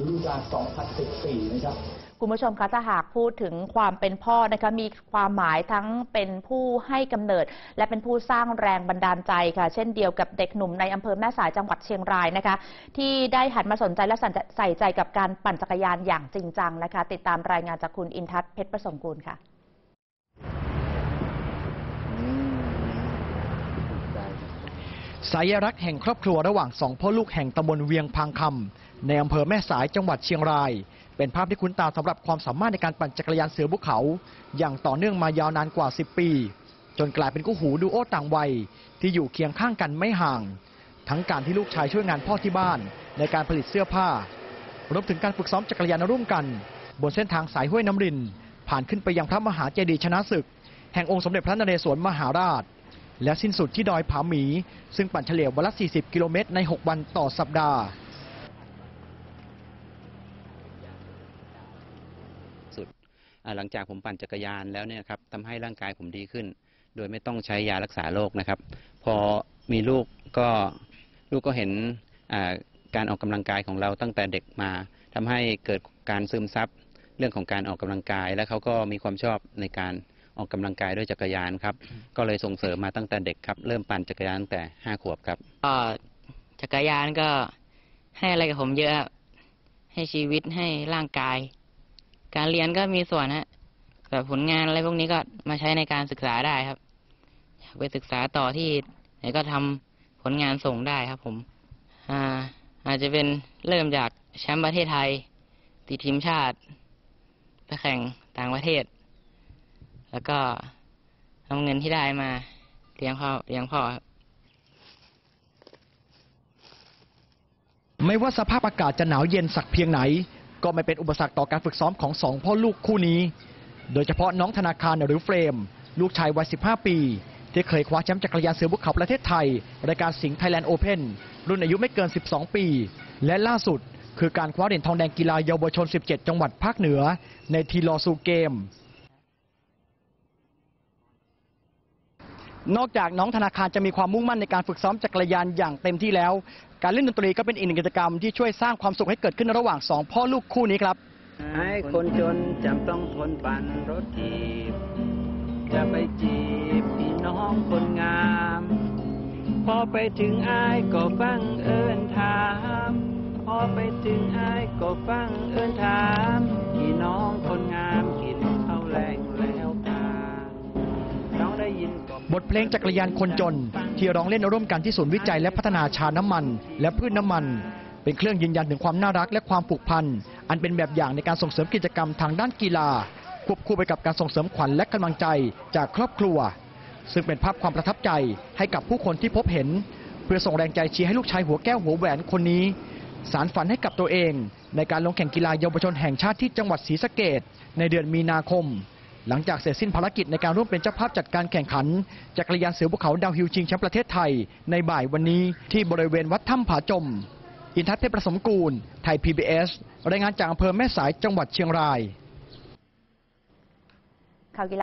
ฤดูกาล2014 นะครับคุณผู้ชมคะถ้าหากพูดถึงความเป็นพ่อนะคะมีความหมายทั้งเป็นผู้ให้กำเนิด และเป็นผู้สร้างแรงบันดาลใจค่ะ เช่นเดียวกับเด็กหนุ่มในอำเภอแม่สายจังหวัดเชียงรายนะคะ ที่ได้หันมาสนใจและใส่ใจกับการปั่นจักรยานอย่างจริงจังนะคะ ติดตามรายงานจากคุณอินทัศน์เพชรประสงกูลค่ะ สายรักแห่งครอบครัวระหว่างสองพ่อลูกแห่งตำบลเวียงพังคำในอำเภอแม่สายจังหวัดเชียงราย เป็นภาพที่คุ้นตาสำหรับความสามารถในการปั่นจักรยานเสือภูเขา อย่างต่อเนื่องมายาวนานกว่า 10 ปี จนกลายเป็นคู่หูดูโอต่างวัย ที่อยู่เคียงข้างกันไม่ห่าง ทั้งการที่ลูกชายช่วยงานพ่อที่บ้าน ในการผลิตเสื้อผ้ารวมถึงการฝึกซ้อมจักรยานร่วมกัน บนเส้นทางสายห้วยน้ำริน ผ่านขึ้นไปยังพระมหาเจดีย์ชนะศึก แห่งองค์สมเด็จพระนเรศวรมหาราช และสิ้นสุดที่ดอยผาหมี ซึ่งปั่นเฉลี่ยวันละ 40 กิโลเมตรใน 6 วันต่อสัปดาห์ สุดหลังจากผมปั่นจักรยานแล้วเนี่ยครับทำให้ร่างกายผมดีขึ้น โดยไม่ต้องใช้ยารักษาโรคนะครับ พอมีลูกก็ลูกก็เห็นการออกกำลังกายของเราตั้งแต่เด็กมาทำให้เกิดการซึมซับเรื่องของการออกกำลังกาย และเขาก็มีความชอบในการ ออกกำลังกายด้วยจักรยานครับ ก็เลยส่งเสริมมาตั้งแต่เด็กครับ เริ่มปั่นจักรยานตั้งแต่ห้าขวบครับก็จักรยานก็ให้อะไรกับผมเยอะครับให้ชีวิตให้ร่างกาย การเรียนก็มีส่วนฮะแบบผลงานอะไรพวกนี้ก็มาใช้ในการศึกษาได้ครับอยากไปศึกษาต่อที่ไหนก็ทำผลงานส่งได้ครับ ผมอ่าอาจจะเป็นเริ่มจากแชมป์ประเทศไทยติดทีมชาติ ไปแข่งต่างประเทศ แล้วก็เอาเงินที่ได้มาเลี้ยงพ่อเลี้ยงพ่อครับไม่ว่าสภาพอากาศจะหนาวเย็นสักเพียงไหน ก็ไม่เป็นอุปสรรคต่อการฝึกซ้อมของสองพ่อลูกคู่นี้ โดยเฉพาะน้องธนาคารหรือเฟรม ลูกชายวัย 15 ปี ที่เคยคว้าแชมป์จักรยานเสือภูเขาประเทศไทย รายการสิงห์ไทยแลนด์โอเพนรุ่นอายุไม่เกิน 12 ปี และล่าสุด คือการคว้าเหรียญทองแดงกีฬาเยาวชน 17 จังหวัดภาคเหนือ ในทีลอซูเกม นอกจากน้องธนาคารจะมีความมุ่งมั่นในการฝึกซ้อมจักรยานอย่างเต็มที่แล้ว การเล่นดนตรีก็เป็นอีกหนึ่งกิจกรรมที่ช่วยสร้างความสุขให้เกิดขึ้นระหว่างสองพ่อลูกคู่นี้ครับไอ้คนจนจำต้องทนปั่นรถจีบจะไปจีบพี่น้องคนงาม พอไปถึงอ้ายก็ฟังเอินถาม พอไปถึงอ้ายก็ฟังเอินถาม เพลงจักรยานคนจน ที่ร้องเล่นร่วมกันที่ศูนย์วิจัยและพัฒนาชาน้ำมัน และพืชน้ำมัน เป็นเครื่องยืนยันถึงความน่ารักและความผูกพันอันเป็นแบบอย่างในการส่งเสริมกิจกรรมทางด้านกีฬาควบคู่ไปกับการส่งเสริมขวัญและกำลังใจจากครอบครัว ซึ่งเป็นภาพความประทับใจให้กับผู้คนที่พบเห็น เพื่อส่งแรงใจเชียร์ให้ลูกชายหัวแก้วหัวแหวนคนนี้ สารฝันให้กับตัวเอง ในการลงแข่งกีฬาเยาวชนแห่งชาติที่จังหวัดศรีสะเกดในเดือนมีนาคม หลังจากเสร็จสิ้นภารกิจในการร่วมเป็นเจ้าภาพจัดการแข่งขันจักรยานเสือภูเขาดาวฮิลชิงแชมป์ประเทศไทย ในบ่ายวันนี้ที่บริเวณวัดถ้ำผาจม อินทัศน์เพชรประสมกูล ไทย PBS รายงานจากอำเภอแม่สายจังหวัดเชียงราย